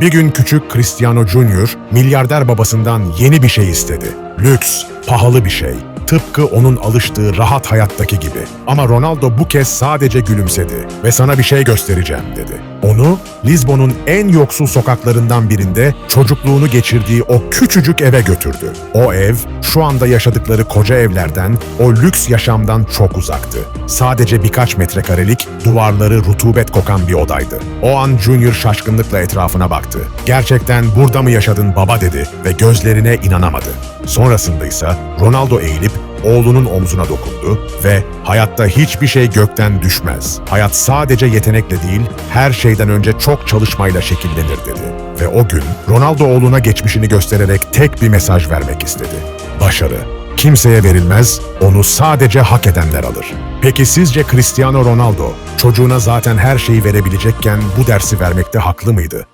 Bir gün küçük Cristiano Junior milyarder babasından yeni bir şey istedi. Lüks, pahalı bir şey. Tıpkı onun alıştığı rahat hayattaki gibi. Ama Ronaldo bu kez sadece gülümsedi ve sana bir şey göstereceğim dedi. Onu Lizbon'un en yoksul sokaklarından birinde çocukluğunu geçirdiği o küçücük eve götürdü. O ev şu anda yaşadıkları koca evlerden, o lüks yaşamdan çok uzaktı. Sadece birkaç metrekarelik, duvarları rutubet kokan bir odaydı. O an Junior şaşkınlıkla etrafına baktı. Gerçekten burada mı yaşadın baba dedi ve gözlerine inanamadı. Sonrasında ise Ronaldo eğilip oğlunun omzuna dokundu ve hayatta hiçbir şey gökten düşmez. Hayat sadece yetenekle değil, her şeyden önce çok çalışmayla şekillenir dedi. Ve o gün Ronaldo oğluna geçmişini göstererek tek bir mesaj vermek istedi. Başarı kimseye verilmez, onu sadece hak edenler alır. Peki sizce Cristiano Ronaldo çocuğuna zaten her şeyi verebilecekken bu dersi vermekte haklı mıydı?